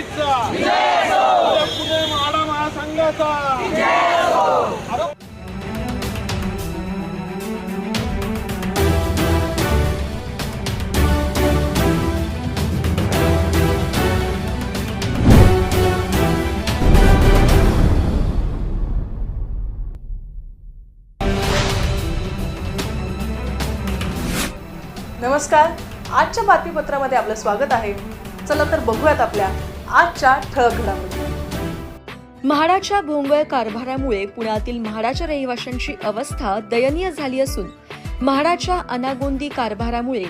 आघाडीचा पुणे माडा महासंघाचा. नमस्कार. आजच्या बातमीपत्रामध्ये आपलं स्वागत आहे. चला तर बघूयात आपल्या आजच्या ठळक घडामोडी. म्हाडाच्या भोंगळ कारभारामुळे पुण्यातील म्हाडाच्या रहिवाशांची अवस्था दयनीय झाली असून म्हाडाच्या अनागोंदी कारभारामुळे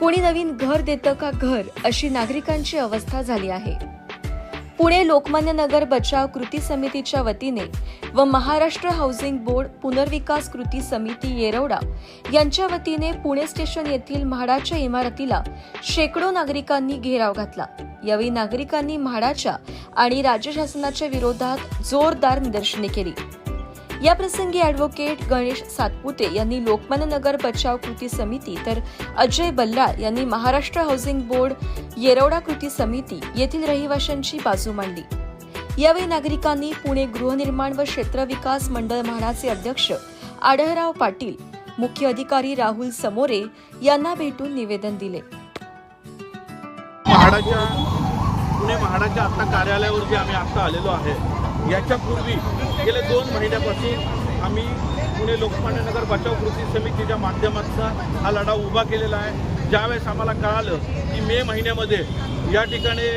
कोणी नवीन घर देतं का घर अशी नागरिकांची अवस्था झाली आहे. पुणे लोकमान्य नगर बचाव कृती समितीच्या वतीने व महाराष्ट्र हाऊसिंग बोर्ड पुनर्विकास कृती समिती येरवडा यांच्या वतीने पुणे स्टेशन येथील म्हाडाच्या इमारतीला शेकडो नागरिकांनी घेराव घातला. यावेळी नागरिकांनी म्हाडाच्या आणि राज्य शासनाच्या विरोधात जोरदार निदर्शने केली. या प्रसंगी ॲडव्होकेट गणेश सातपुते यांनी लोकमान्य नगर बचाव कृती समिती तर अजय बल्लाळ यांनी महाराष्ट्र हाऊसिंग बोर्ड येरवडा कृती समिती येथील रहिवाशांची बाजू मांडली. यावेळी नागरिकांनी पुणे गृहनिर्माण व क्षेत्र विकास मंडळ म्हाडाचे अध्यक्ष आढळराव पाटील मुख्य अधिकारी राहुल समोरे यांना भेटून निवेदन दिले. पुणे म्हाडाच्या आता कार्यालयावर जे आम्ही आता आलेलो आहे याच्यापूर्वी गेले दोन महिन्यापासून आम्ही पुणे लोकमान्य नगर बचाव कृती समितीच्या माध्यमातून हा लढा उभा केलेला आहे. ज्यावेळेस आम्हाला कळालं की मे महिन्यामध्ये या ठिकाणी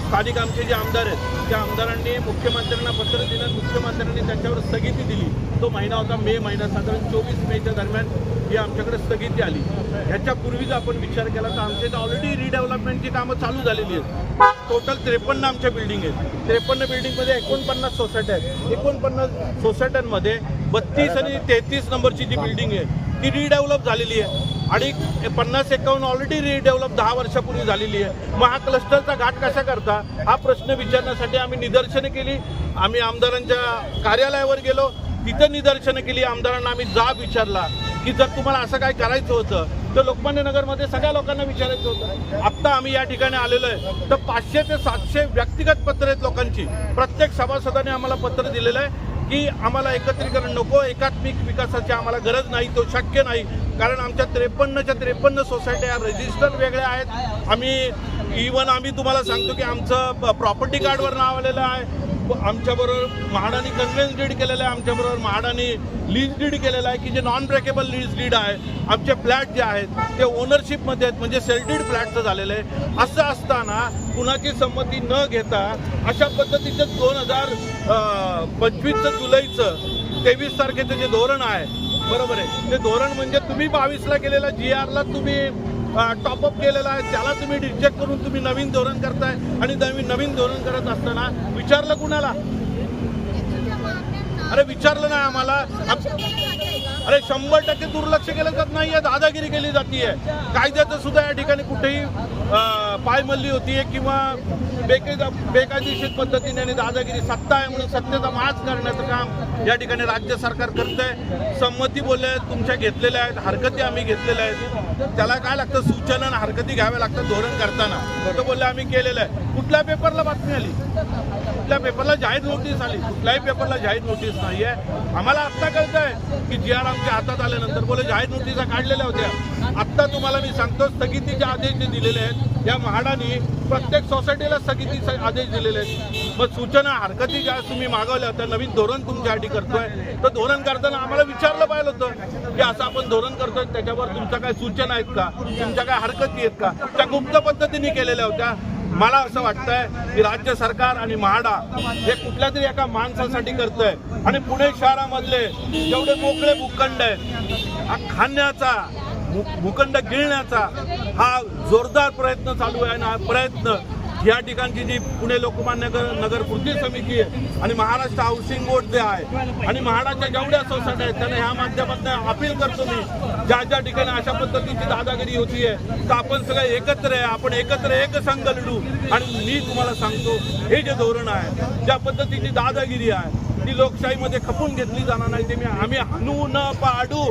स्थानिक आमचे जे आमदार आहेत त्या आमदारांनी मुख्यमंत्र्यांना पत्र दिलं मुख्यमंत्र्यांनी त्यांच्यावर स्थगिती दिली. तो महिना होता मे महिना साधारण चोवीस मेच्या दरम्यान ही आमच्याकडे स्थगिती आली. ह्याच्यापूर्वीच आपण विचार केला तर आमच्या इथं ऑलरेडी रिडेव्हलपमेंटची कामं चालू झालेली आहेत. टोटल त्रेपन्न आमच्या बिल्डिंग आहेत. त्रेपन्न बिल्डिंगमध्ये एकोणपन्नास सोसायट्या आहेत. एकोणपन्नास सोसायट्यांमध्ये बत्तीस आणि तेहतीस नंबरची जी बिल्डिंग आहे ती रिडेव्हलप झालेली आहे. आणि पन्नास एकावन्न ऑलरेडी रिडेव्हलप दहा वर्षापूर्वी झालेली आहे. मग हा क्लस्टरचा घाट कसा करता? हा प्रश्न विचारण्यासाठी आम्ही निदर्शनं केली. आम्ही आमदारांच्या कार्यालयावर गेलो. तिथं निदर्शनं केली. आमदारांना आम्ही जाब विचारला की जर तुम्हाला असं काय करायचं होतं तर लोकमान्य नगरमध्ये सगळ्या लोकांना विचारायचं होतं. आत्ता आम्ही या ठिकाणी आलेलो आहे. तर पाचशे ते सातशे व्यक्तिगत पत्र आहेत लोकांची. प्रत्येक सभासदाने आम्हाला पत्र दिलेलं आहे की आम्हाला एकत्रीकरण नको एकात्मिक विकासाची आम्हाला गरज नाही तो शक्य नाही. कारण आमच्या त्रेपन्नच्या त्रेपन्न सोसायट्या रजिस्टर वेगळ्या आहेत. आम्ही इवन आम्ही तुम्हाला सांगतो की आमचं प्रॉपर्टी कार्डवर नाव आलेलं आहे. आमच्याबरोबर म्हाडाने कन्व्हेन्स डीड केलेलं आहे. आमच्याबरोबर म्हाडाने लीज डीड केलेलं आहे की जे नॉन ब्रेकेबल लीज डीड आहे. आमचे फ्लॅट जे आहेत ते ओनरशिपमध्ये आहेत. म्हणजे सेल्डीड फ्लॅटचं झालेलं आहे. असं असताना कुणाची संमती न घेता अशा पद्धतीचं दोन हजार पंचवीसचं जुलैचं तेवीस तारखेचं जे धोरण आहे बरोबर आहे. ते धोरण म्हणजे तुम्ही बावीसला केलेला जी आरला तुम्ही टॉपअप केलेला आहे. त्याला तुम्ही रिजेक्ट करून तुम्ही नवीन धोरण करताय आणि नवीन नवीन धोरण करत असताना विचारलं कुणाला? अरे विचारलं नाही आम्हाला. अरे शंभर टक्के दुर्लक्ष केलं जात नाहीये दादागिरी केली जातीये. कायद्याचं सुद्धा या ठिकाणी कुठेही पायमल्ली होतीये किंवा बेके बेकायदेशीर पद्धतीने आणि दादागिरी सत्ता आहे म्हणून सत्तेचा माज करण्याचं काम या ठिकाणी राज्य सरकार करतंय. संमती बोलल्या तुमच्या घेतलेल्या आहेत हरकती आम्ही घेतलेल्या आहेत. त्याला काय लागतं? सूचना हरकती घ्याव्या लागतात धोरण करताना. तर बोलले आम्ही केलेलं आहे. कुठल्या पेपरला बातमी आली? कुठल्या पेपरला जाहीर नोटीस आली. कुठल्याही पेपरला जाहीर नोटीस नाहीये. आम्हाला आत्ता कळत आहे की जी आर आमच्या हातात आल्यानंतर बोले जाहीर नोटिसा काढलेल्या होत्या. आत्ता तुम्हाला मी सांगतो स्थगितीचे आदेश जे दिलेले आहेत. या म्हाडाने प्रत्येक सोसायटीला स्थगितीचे आदेश दिलेले आहेत. मग सूचना हरकती ज्या तुम्ही मागवल्या होत्या नवीन धोरण तुमच्यासाठी करतोय. तर धोरण करताना आम्हाला विचारलं पाहिलं होतं की असं आपण धोरण करतोय त्याच्यावर तुमच्या काय सूचना आहेत का? तुमच्या काय हरकती आहेत का? त्या गुप्त पद्धतीने केलेल्या होत्या. मला असं वाटतंय की राज्य सरकार आणि म्हाडा हे कुठल्या तरी एका माणसासाठी करतंय. आणि पुणे शहरामधले जेवढे मोकळे भूखंड आहेत हा खाण्याचा भू- भूखंड गिळण्याचा हा जोरदार प्रयत्न चालू आहे आणि हा प्रयत्न या ठिकाणची जी पुणे लोकमान्य नगर नगर कृती समिती आहे आणि महाराष्ट्र हाऊसिंग बोर्ड जे आहे आणि म्हाडाच्या जेवढ्या सोसायट्या आहेत त्यांना ह्या माध्यमातून अपील करतो मी ज्या ज्या ठिकाणी अशा पद्धतीची दादागिरी होतीये तर आपण सगळे एकत्र आहे आपण एकत्र एक संघ लढू. आणि मी तुम्हाला सांगतो हे जे धोरण आहे ज्या पद्धतीची दादागिरी आहे ती लोकशाहीमध्ये खपून घेतली जाणार नाही ते मी आम्ही हाणू न पाडू.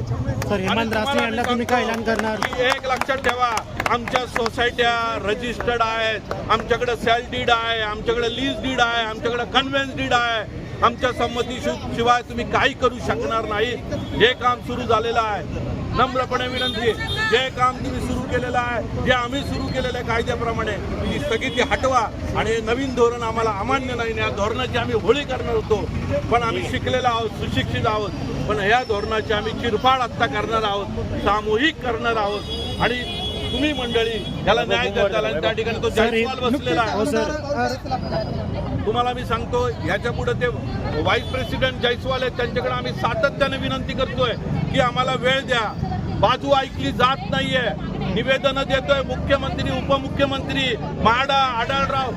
एक लक्षात ठेवा आमच्या सोसायट्या रजिस्टर्ड आहेत. आमच्याकडे सेल डीड आहे आमच्याकडे लीज डीड आहे आमच्याकडे कन्व्हेन्स डीड आहे. आमच्या संमती शिवाय तुम्ही काही करू शकणार नाही. हे काम सुरू झालेलं आहे. नम्रपणे विनंती जे काम तुम्ही सुरू केलेलं आहे जे आम्ही सुरू केलेलं आहे कायद्याप्रमाणे ती स्थगिती हटवा आणि नवीन धोरण आम्हाला अमान्य नाही. या धोरणाची आम्ही होळी करणार होतो. पण आम्ही शिकलेलो आहोत सुशिक्षित आहोत. पण या धोरणाची आम्ही चिरफाड आत्ता करणार आहोत सामूहिक करणार आहोत. आणि तुम्ही मंडळी याला न्याय द्याल आणि त्या ठिकाणी तो जायस्वाल बसलेला आहे. हो सर. तुम्हाला मी सांगतो याच्यापुढे ते व्हाईस प्रेसिडेंट जयस्वाल आहेत त्यांच्याकडे आम्ही सातत्याने विनंती करतोय की आम्हाला वेळ द्या. बाजू ऐकली जात नाहीये. निवेदन देतोय मुख्यमंत्री उपमुख्यमंत्री म्हाडा आढळराव.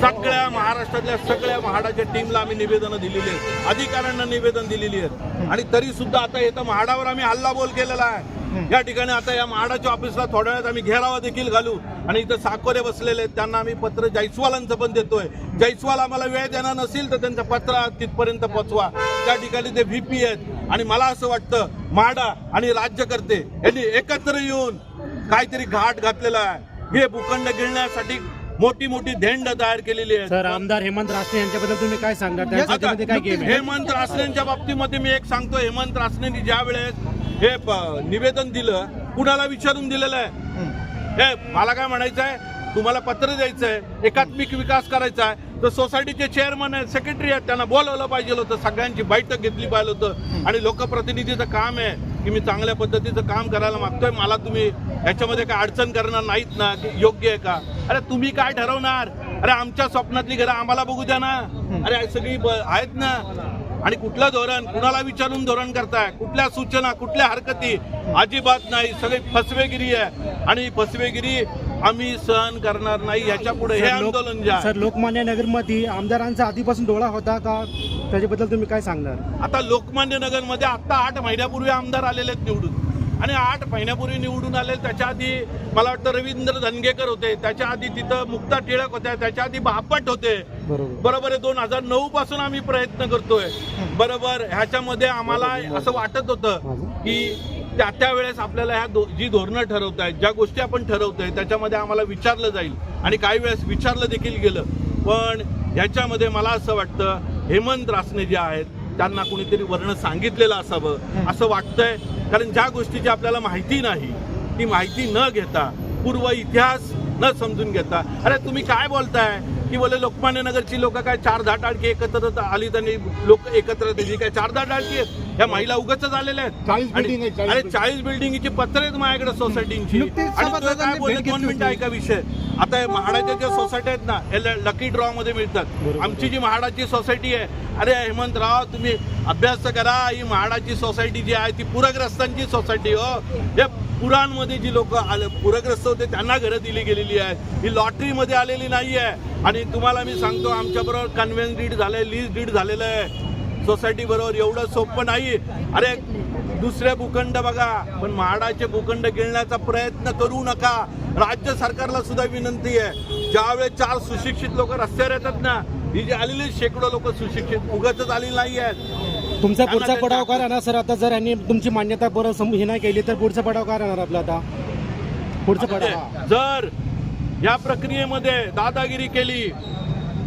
सगळ्या महाराष्ट्रातल्या सगळ्या म्हाडाच्या टीमला आम्ही निवेदनं दिलेली आहेत. अधिकाऱ्यांना निवेदन दिलेली आहेत. आणि तरी सुद्धा आता इथं म्हाडावर आम्ही हल्लाबोल केलेला आहे. या ठिकाणी आता या म्हाडाच्या ऑफिसला थोड्या वेळात आम्ही घेरावा देखील घालू. आणि इथं साकोरे बसलेले आहेत त्यांना आम्ही पत्र जयस्वालांचं पण देतोय. जयस्वाल आम्हाला वेळ देणार नसेल तर त्यांचं पत्र तिथपर्यंत पोचवा. त्या ठिकाणी ते व्हीपी आहेत. आणि मला असं वाटतं म्हाडा आणि राज्यकर्ते यांनी एकत्र येऊन काहीतरी घाट घातलेला आहे. हे भूखंड गिळण्यासाठी मोठी मोठी धेंड तयार केलेली आहे सर आमदार हेमंत रासने यांच्याबद्दल तुम्ही काय आहे? हेमंत रासनेंच्या बाबतीमध्ये मी एक सांगतो हेमंत रासनेंनी ज्या वेळेस हे प- निवेदन दिलं कुणाला विचारून दिलेलं आहे? हे मला काय म्हणायचं आहे? तुम्हाला पत्र द्यायचं आहे एकात्मिक विकास करायचा आहे. तर सोसायटीचे चेअरमन आहेत सेक्रेटरी आहेत त्यांना बोलवलं पाहिजे होतं सगळ्यांची बैठक घेतली पाहिजे होतं. आणि लोकप्रतिनिधीचं काम आहे की मी चांगल्या पद्धतीचं काम करायला मागतोय. मला तुम्ही याच्यामध्ये काय अडचण करणार नाहीत ना की योग्य आहे का? अरे तुम्ही काय ठरवणार? अरे आमच्या स्वप्नातली घरं आम्हाला बघू द्या ना. अरे सगळी आहेत ना. आणि कुठलं धोरण कुणाला विचारून धोरण करताय? कुठल्या सूचना कुठल्या हरकती? अजिबात नाही. सगळी फसवेगिरी आहे. आणि ही फसवेगिरी आम्ही सहन करणार नाही. याच्यापुढे हे आंदोलन जे सर लोकमान्य नगरमध्ये आमदारांचा आधीपासून डोळा होता का? त्याच्याबद्दल तुम्ही काय सांगणार? आता लोकमान्य नगरमध्ये आता आठ महिन्यापूर्वी आमदार आलेले आहेत निवडून. आणि आठ महिन्यापूर्वी निवडून आले त्याच्या आधी मला वाटतं रवींद्र धनगेकर होते. त्याच्या आधी तिथं मुक्ता टिळक होत्या. त्याच्या आधी बापट होते. बरोबर. आहे दोन हजार नऊ पासून आम्ही प्रयत्न करतोय. बरोबर. ह्याच्यामध्ये आम्हाला असं वाटत होतं की त्या त्या वेळेस आपल्याला ह्या दो- जी धोरणं ठरवत आहेत ज्या गोष्टी आपण ठरवतोय त्याच्यामध्ये आम्हाला विचारलं जाईल. आणि काही वेळेस विचारलं देखील गेलं. पण ह्याच्यामध्ये मला असं वाटतं हेमंत रासने जे आहेत त्यांना कुणीतरी वर्ण सांगितलेलं असावं असं वाटतंय. कारण ज्या गोष्टीची आपल्याला माहिती नाही ती माहिती न घेता पूर्व इतिहास न समजून घेता अरे तुम्ही काय बोलताय? की बोले लोकमान्य नगरची लोक काय चार दहा टाळकी एकत्र आली त्यांनी लोक एकत्र त्याची काय चार दहा टाळकी आहेत. ह्या महिला उगाच आलेल्या आहेत. चाळीस building आहेत, चाळीस अरे चाळीस बिल्डिंगची पत्र आहेत माझ्याकडे सोसायटीची नुकतीच आणि तो काय सभासदांनी बोलले भेट दोन घेतली मिनिटं होती. ऐका विषय. आता हे म्हाडाच्या ज्या सोसायटी आहेत ना हे लकी ड्रॉ मध्ये मिळतात. आमची जी म्हाडाची सोसायटी आहे अरे हेमंतराव तुम्ही अभ्यास तर करा ही म्हाडाची सोसायटी जी आहे ती पूरग्रस्तांची सोसायटी हो. या पुरांमध्ये जी लोक आले पूरग्रस्त होते त्यांना घरं दिली गेलेली आहेत ही लॉटरी मध्ये आलेली नाही आहे आणि तुम्हाला मी सांगतो आमच्या बरोबर कन्व्हेन्स डीड झालंय लीज डीड झालेलं आहे. सोसायटी बरोबर एवढं सोपं नाही. अरे दुसरे भूखंड बघा पण म्हाडाचे भूखंड गिळण्याचा प्रयत्न करू नका. राज्य सरकारला सुद्धा विनंती आहे. ज्यावेळेस चार सुशिक्षित लोक रस्त्यावर येतात ना ही जी आलेली शेकडो लोक सुशिक्षित उगाच आलेली नाही आहेत. तुमचा पुढचा पडाव काय राहणार सर? आता जर यांनी तुमची मान्यता सम- हे नाही केली तर पुढचा पडाव काय राहणार आपला आता? पुढचा पडाव. जर या प्रक्रियेमध्ये दादागिरी केली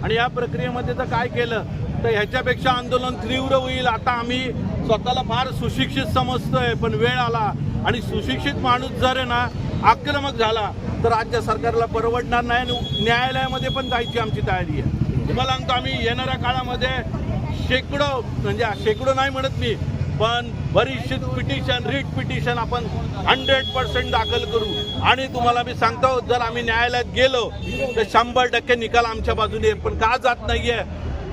आणि या प्रक्रियेमध्ये तर काय केलं? तर ह्याच्यापेक्षा आंदोलन तीव्र होईल. आता आम्ही स्वतःला फार सुशिक्षित समजतोय पण वेळ आला. आणि सुशिक्षित माणूस जर आहे ना आक्रमक झाला तर राज्य सरकारला परवडणार नाही आणि न्यायालयामध्ये पण जायची आमची तयारी आहे. तुम्हाला सांगतो आम्ही येणाऱ्या काळामध्ये शेकडो म्हणजे शेकडो नाही म्हणत मी पण बरीचशी पिटिशन रीट पिटिशन आपण हंड्रेड पर्सेंट दाखल करू. आणि तुम्हाला मी सांगतो जर आम्ही न्यायालयात गेलो तर शंभर टक्के निकाल आमच्या बाजूने पण का जात नाहीये?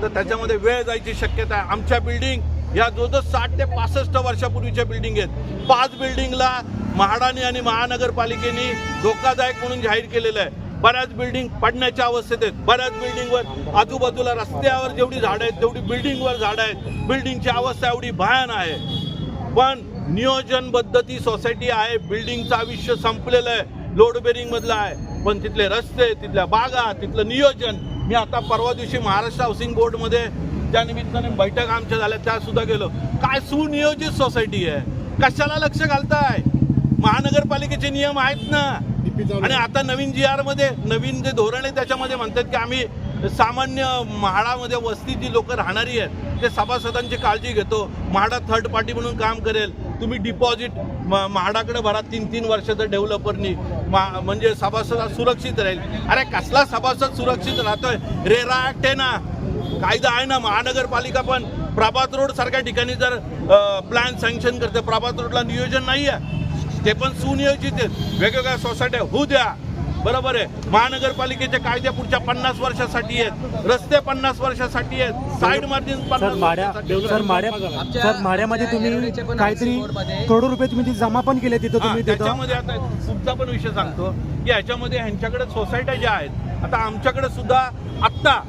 तर त्याच्यामध्ये वेळ जायची शक्यता आहे. आमच्या बिल्डिंग या जो साठ ते पासष्ट वर्षापूर्वीच्या बिल्डिंग आहेत. पाच बिल्डिंगला म्हाडाने आणि महानगरपालिकेने धोकादायक म्हणून जाहीर केलेलं आहे. बऱ्याच बिल्डिंग पडण्याच्या अवस्थेत आहेत. बऱ्याच बिल्डिंगवर आजूबाजूला रस्त्यावर जेवढी झाडं आहेत तेवढी बिल्डिंगवर झाडं आहेत. बिल्डिंगची अवस्था एवढी भयान आहे. पण नियोजनबद्ध ती सोसायटी आहे. बिल्डिंगचं आयुष्य संपलेलं आहे. लोड बेरिंगमधलं आहे. पण तिथले रस्ते तिथल्या बागा तिथलं नियोजन मी आता परवा दिवशी महाराष्ट्र हाऊसिंग बोर्डमध्ये त्या निमित्ताने बैठक आमच्या झाल्या त्या सुद्धा गेलो. काय सुनियोजित सोसायटी आहे? कशाला लक्ष घालताय? महानगरपालिकेचे नियम आहेत ना? आणि आता नवीन जी आरमध्ये नवीन जे धोरण आहे त्याच्यामध्ये म्हणतात की आम्ही सामान्य म्हाडामध्ये वस्ती जी लोक राहणारी आहेत. ते सभासदांची काळजी घेतो. म्हाडा थर्ड पार्टी म्हणून काम करेल. तुम्ही डिपॉझिट म्हाडाकडे भरा तीन तीन वर्षाचं डेव्हलपरनी मा- म्हणजे सभासद सुरक्षित राहील. अरे कसला सभासद सुरक्षित राहतोय? रेरा ऍक्ट ना कायदा आहे ना महानगरपालिका पण. प्रभात रोड सारख्या ठिकाणी जर प्लॅन सँक्शन करते प्रभात रोडला नियोजन नाही आहे ते पण सुनियोजित आहेत. वेगवेगळ्या सोसायट्या होऊ द्या. बरोबर आहे. महानगरपालिकेचे कायदे पुढच्या पन्नास वर्षासाठी आहेत. रस्ते पन्नास वर्षासाठी आहेत. साईड मार्जिन सर पन्नास माड्या वर्षासाठी सर माड्या सर माड्यामध्ये तुम्ही काहीतरी करोडो रुपये तुम्ही जमा पण केले तिथं तुम्ही त्याच्यामध्ये आता तुमचा पण विषय सांगतो की ह्याच्यामध्ये ह्यांच्याकडे सोसायट्या ज्या आहेत आता आमच्याकडे सुद्धा आत्ता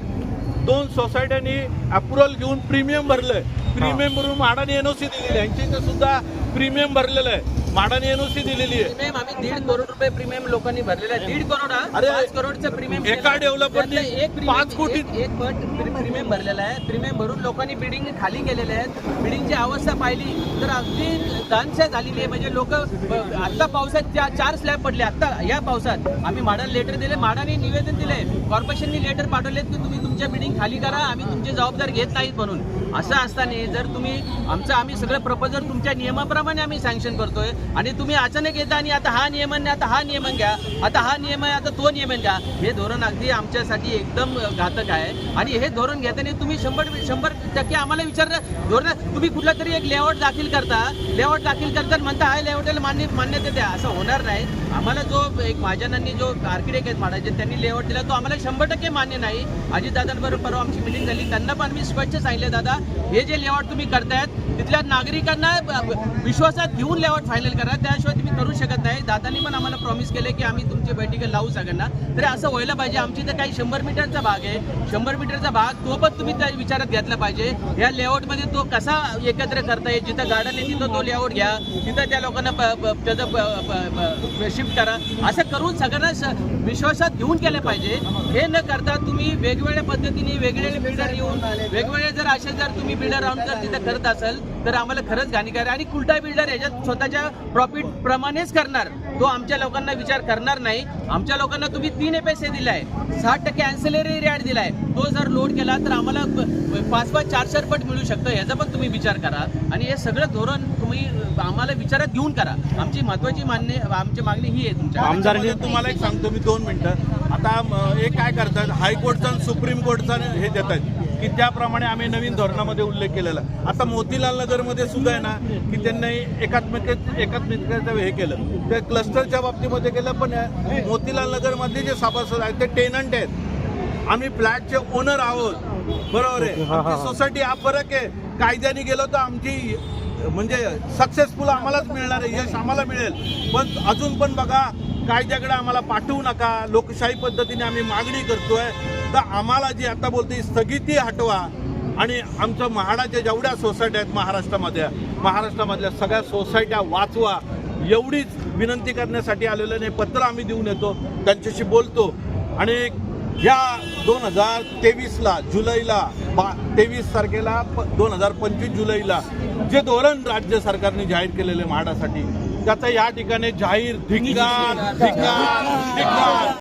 दोन सोसायट्यांनी अप्रुव्हल घेऊन प्रीमियम भरलंय. प्रीमियम भरून म्हाडाने एनओसी दिलेली आहे. यांच्या इथे सुद्धा प्रीमियम भरलेलं आहे. म्हाडाने एनओसी दिलेली आहे. प्रीमियम आम्ही दीड करोड रुपये प्रीमियम लोकांनी भरलेला आहे दीड करोड हा? अरे, पाच करोडचं प्रीमियम एका डेव्हलपरनी पाच कोटी- एक- पट प्रीमियम भरलेला आहे. प्रीमियम भरून लोकांनी बिल्डिंग खाली केलेले आहेत. बिल्डिंगची अवस्था पाहिली तर अगदी दानशा झालेली आहे. म्हणजे लोक आता पावसात चार स्लॅब पडले आता या पावसात आम्ही माडाला लेटर दिले माडाने निवेदन दिले. कॉर्पोरेशननी लेटर पाठवलेत की तुम्ही तुमच्या बिल्डिंग खाली करा आम्ही तुमची जबाबदार घेत नाहीत म्हणून. असं असताना जर तुम्ही आमचं आम्ही सगळं प्रपोजल तुमच्या नियमाप्रमाणे आम्ही सँक्शन करतोय आणि तुम्ही अचानक येता आणि आता हा नियमन आता हा नियमन घ्या आता हा नियम आहे आता तो नियमन घ्या. हे धोरण अगदी आमच्यासाठी एकदम घातक आहे. आणि हे धोरण घेताना तुम्ही शंभर शंभर टक्के आम्हाला विचारलं धोरण तुम्ही कुठला तरी एक लेआउट दाखल करता लेआउट दाखल करताना म्हणता हा लेआउटला मान्य मान्यता द्या. असं होणार नाही. आम्हाला जो एक महाजनांनी जो आर्किटेक्ट आहेत महाराज त्यांनी लेआउट दिला तो आम्हाला शंभर टक्के मान्य नाही. अजितदादांबरोबर परवा आमची मिटिंग झाली. त्यांना पण मी स्पष्ट सांगितलं दादा हे जे लेआउट तुम्ही करतायत तिथल्या नागरिकांना विश्वासात घेऊन लेआउट फायनल करा. त्याशिवाय तुम्ही करू शकत नाही. दादांनी पण आम्हाला प्रॉमिस केले की आम्ही तुमची बैठकी लावू सगळ्यांना. तरी असं व्हायला पाहिजे. आमची तर काही शंभर मीटरचा भाग आहे. शंभर मीटरचा भाग तो पण तुम्ही त्या विचारात घेतला पाहिजे. या लेआउटमध्ये तो कसा एकत्र करता येईल? जिथं गार्डन आहे तिथं तो लेआउट घ्या. तिथं त्या लोकांना त्याचं शिफ्ट करा. असं करून सगळ्यांना विश्वासात घेऊन केलं पाहिजे. हे न करता तुम्ही वेगवेगळ्या पद्धतीने वेगवेगळे बिल्डर येऊन वेगवेगळे जर असे जर तुम्ही बिल्डर राहून जर तिथं करत असाल तर आम्हाला खरंच घाणीकार आहे. आणि कुलटा बिल्डर याच्यात स्वतःच्या प्रॉफिट प्रमाणेच करणार. तो आमच्या लोकांना विचार करणार नाही. आमच्या लोकांना तुम्ही तीन पैसे दिलाय. साठ टक्के अँसेलरी रेट दिलाय. तो जर लोड केला तर आम्हाला पाच पाच चार चार पट मिळू शकतं. याचा पण तुम्ही विचार करा. आणि हे सगळं धोरण तुम्ही आम्हाला विचारात घेऊन करा. आमची महत्वाची मान्य आमची मागणी ही आहे तुमच्या. आमदारांनी तुम्हाला एक सांगतो मी दोन मिनिटं. आता हे काय करतात? हायकोर्टचा सुप्रीम कोर्टचा हे देतात. की त्याप्रमाणे आम्ही नवीन धोरणामध्ये उल्लेख केलेला. आता मोतीलाल नगरमध्ये सुद्धा आहे ना की त्यांनी एकात्मिक एकात्मिकतेचं हे केलं. ते क्लस्टरच्या बाबतीमध्ये केलं पण मोतीलाल नगरमधले जे सभासद आहेत ते टेनंट आहेत. आम्ही फ्लॅटचे ओनर आहोत. बरोबर आहे? सोसायटी हा फरक आहे. कायद्याने गेलो तर आमची म्हणजे सक्सेसफुल आम्हालाच मिळणार आहे यश आम्हाला मिळेल. पण अजून पण बघा कायद्याकडे आम्हाला पाठवू नका. लोकशाही पद्धतीने आम्ही मागणी करतोय. तर आम्हाला जी आता बोलते स्थगिती हटवा आणि आमचं म्हाडाच्या जेवढ्या सोसायट्या आहेत महाराष्ट्रामध्ये महाराष्ट्रामधल्या सगळ्या सोसायट्या वाचवा एवढीच विनंती करण्यासाठी आलेलं नाही. पत्र आम्ही देऊन येतो त्यांच्याशी बोलतो. आणि या दोन हजार तेवीसला जुलैला बा तेवीस तारखेला दोन हजार पंचवीस जुलैला जे धोरण राज्य सरकारने जाहीर केलेले म्हाडासाठी त्याचा या ठिकाणी जाहीर धिंगार धिक्कार धिक्कार